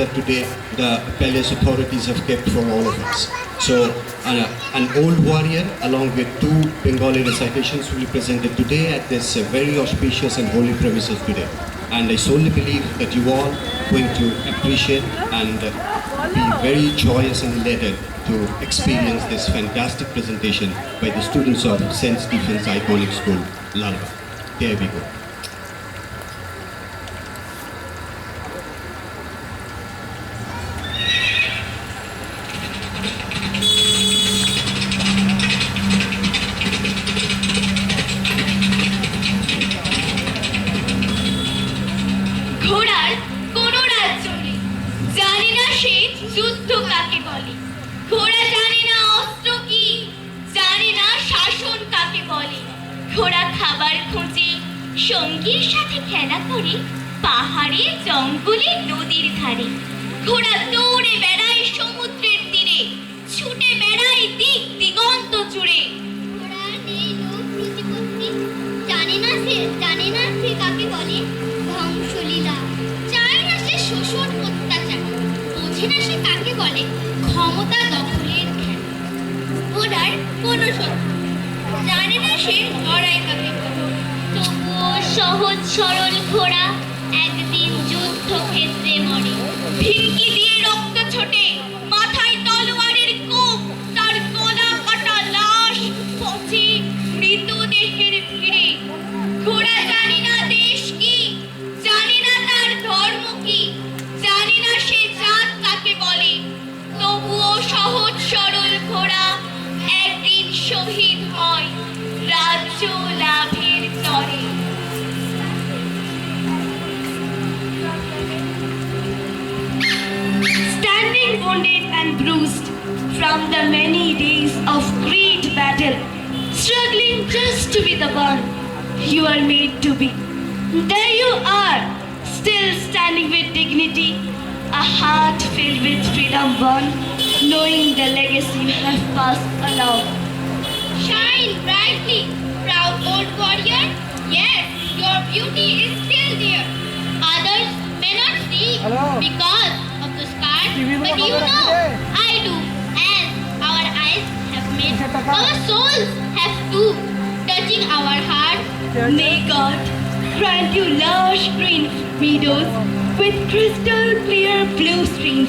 that today the palace authorities have kept for all of us. So, uh, an old warrior along with two Bengali recitations will be presented today at this uh, very auspicious and holy premises today. And I solely believe that you all are going to appreciate and uh, be very joyous and elated to experience this fantastic presentation by the students of St. Stephen's Iconic School, Lalba. There we go. সে যুদ্ধ কাকে বলে? ঘোড়া জানে না অস্ত্র কি, জানে না শাসন কাকে বলে? ঘোড়া খাবার খোঁজে, সঙ্গীর সাথে খেলা করে, পাহাড়ে, জঙ্গলে, নদীর ধারে। ঘোড়া দৌড়ে বেড়ায় সমুদ্রের তীরে, ছুটে বেড়ায় দিক দিগন্ত জুড়ে ঘোড়ার নেই লোক প্রতিপত্তি, জানে না সে, জানে না সে কাকে বলে? ধ্বংসলীলা। চায় না সে শোষণ অত্যাচার সে কাকে বলে? ক্ষমতা দখলের খেলা। ঘোড়ার কোনো শত্রু জানে না সে লড়াই কাকে তবুও সহজ সরল ঘোড়া একদিন যুদ্ধক্ষেত্রে মরে। ভিড়কি দিয়ে রক্ত wounded and bruised from the many days of great battle, struggling just to be the one you are made to be. There you are, still standing with dignity, a heart filled with freedom won, knowing the legacy you have passed along. Shine brightly, proud old warrior. Yes, your beauty is still our souls have too, touching our hearts. May God grant you lush green meadows with crystal clear blue streams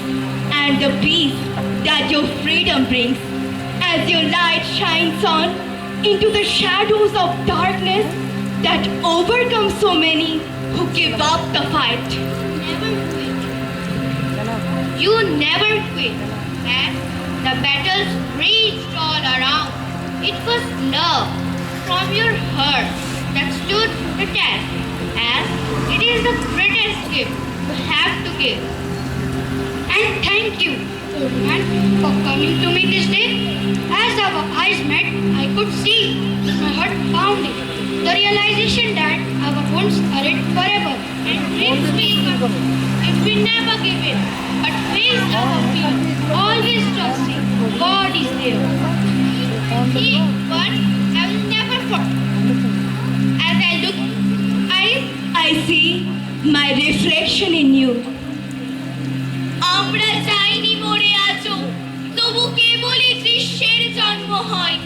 and the peace that your freedom brings as your light shines on into the shadows of darkness that overcome so many who give up the fight. You never quit. You never quit. As the battles raged all around, it was love from your heart that stood the test. As it is the greatest gift you have to give. And thank you, old man, for coming to me this day. As our eyes met, I could see my heart pounding. The realization that our wounds are it forever and we come if we never give in, but He, I will never you. আমরা যাইনি মরে আজও তবু কেবলই দৃশ্যের জন্ম হয়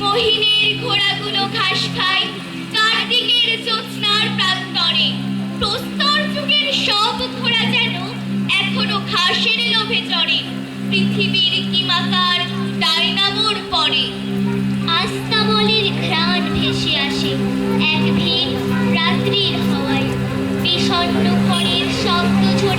মহিনের ঘোড়াগুলো ঘাস খায় কার্তিকের জ্যোৎস্নার প্রান্তরে প্রস্তর যুগের